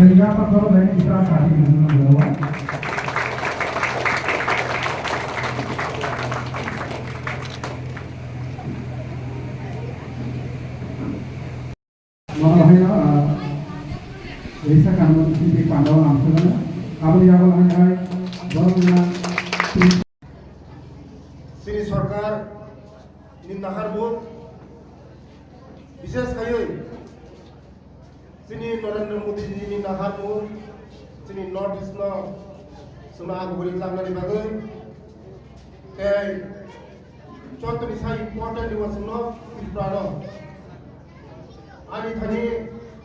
sehingga perlu di bawah. Makanya Risa kamu di pandawa langsung kamu yang mengenai bahwa Shri সরকার বুক বিশেষ খাই তিনি নরেন্দ্র মোদীজিনি নাহার বুক তিনি north east সোনা আগবরি লাংনানি বাগৈ এই চন্তনি সাই important ওয়াসনো Tripura ani thani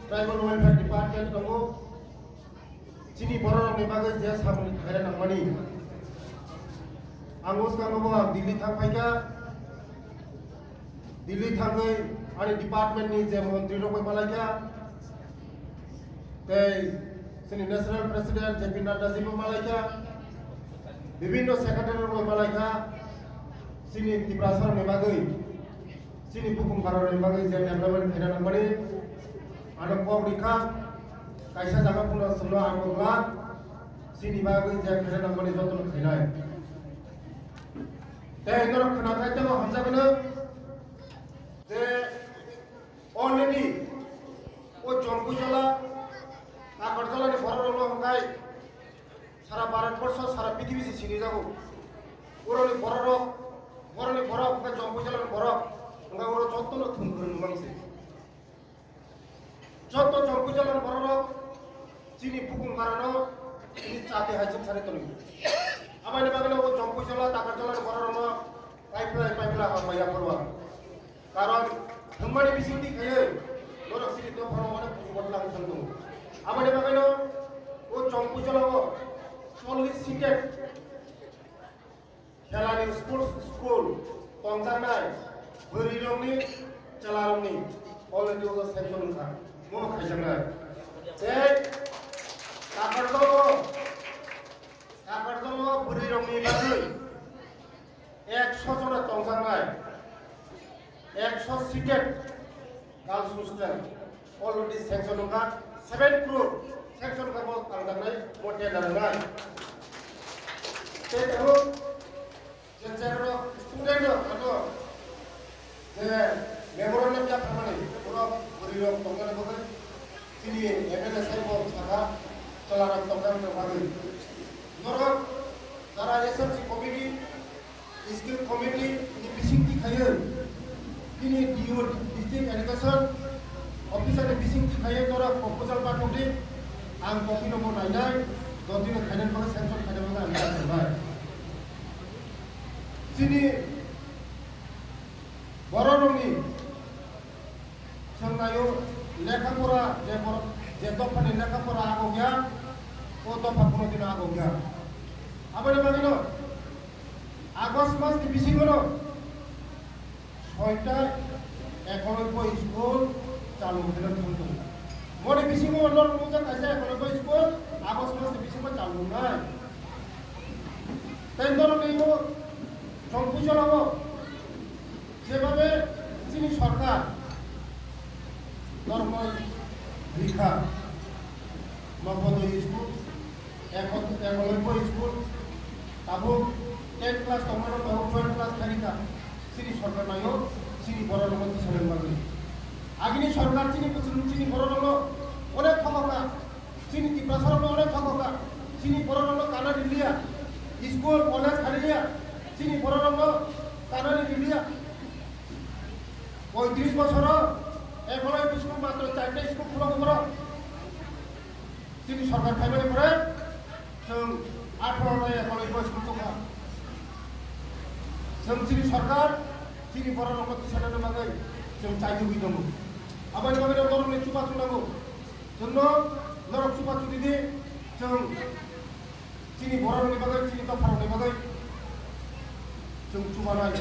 tribal welfare department tongo chini borok ni bagai je samni khaira nangmani angos kango Delhi থাক ফাইকা Delhi থাঙ্গৈ ani department ni je মন্ত্রী রকম মালাইকা এই sini national president JP Nadda জিবো মালাইকা বিভিন্ন সেক্রেটারি রকম Malaika sini Tripura ni bagai sini bukum karo ni bagai je development khaira nangmani ada kok rika kaisa jaga puna semua angkotla sini bagai je khaira nangmani jotono khainai তে এগুলো খানাখাই তো হামজাবে না যে already ও আগরতলা নি হঙ্গাই সারা ভারতবর্ষ, সারা পৃথিবী চিনি যাব। বড় রক বড়নি বড় হঙ্গা জম্বুজলার বড় হঙ্গা ওর যত থুন করে নুমাংসে যত জম্বুজলার বড় রক চিনি পুকুম কারণ চিনি চাতে হাইছে সারে তলি আমাদের বাগানে ও জম্পু জলা তাকার জলার বড় রম পাইপলাই পাইপলা মাইয়া করবা কারণ ধম্মানি বিসিটি খাইয়ে লরক সিটি তো ফরম অনেক বদলা হইছন দো আমাদের ও চল্লিশ সিটেট খেলানি স্পোর্টস স্কুল পঞ্চান্নাই হরি রংনি চালা রংনি অলরেডি ওদের সেকশন খা মনো রঙি একশো জনের একশো সিটেড গার্লস অলরেডি সেকশন ওখা ওখা বল তংজানাই মোটে দাঁড়ানাই সেই দেখো যে যেন স্টুডেন্ট আনো যে মেমোরেন্ডাম যা ফামানি পুরো বুড়ি রঙ তংজানা বলে তিনি এমএলএ সাহেব থাকা চলার তংজানা ভাবে ধরক যারা SSC committee skill committee ti khaye ini dio district education. officer tora proposal pa kote ang kopi nomor nainai dodino khainan pa sanction khainan pa ang sanbai sini বড় রঙি সংনায়ো লেখাপড়া যে বড় যে দফানি লেখাপড়া আগো গিয়া ও দফা কোনোদিন আগো গিয়া আমাদের বাগানো আগস্ট মাস বেশি হলো ছয়টা একানব্বই স্কুল চালু হতে চলতো বেশি অন্য মজা আছে একানব্বই স্কুল, আগস্ট মাস বেশি চালু নাই। তাই ধরো নেই সংকুচন হব। যেভাবে চিনি সরকার, ধর্ম, ভিক্ষা নবোদয় স্কুল একানব্বই স্কুল, তাবো টেন ক্লাস টমেটো টুয়েলভ ক্লাস খানিকা চিনি সরকার নাইও চিনি বড় রকম সালেন বাগে আগিনি সরকার চিনি কুচুন চিনি বড় রকম অনেক ঠকা চিনি ত্রিপুরা সরকার অনেক ঠকা চিনি বড় রকম কানা দিলিয়া স্কুল কলেজ খালিলিয়া চিনি বড় রকম কানা দিলিয়া পঁয়ত্রিশ বছর এখনো স্কুল মাত্র চারটে স্কুল খোলা করো চিনি সরকার খাইবানি পরে जों आठारो एकाउन्ट स्कुल दंखा जों चिनि सरकार चिनि बर' न'खर थिसानानो बागै जों 아버지 아버지 너는 주파 준다고 전노 너로 주파 주디디 정 지니 뭐라는 게 받아요 지니 다 바로 내 받아요 정 주파나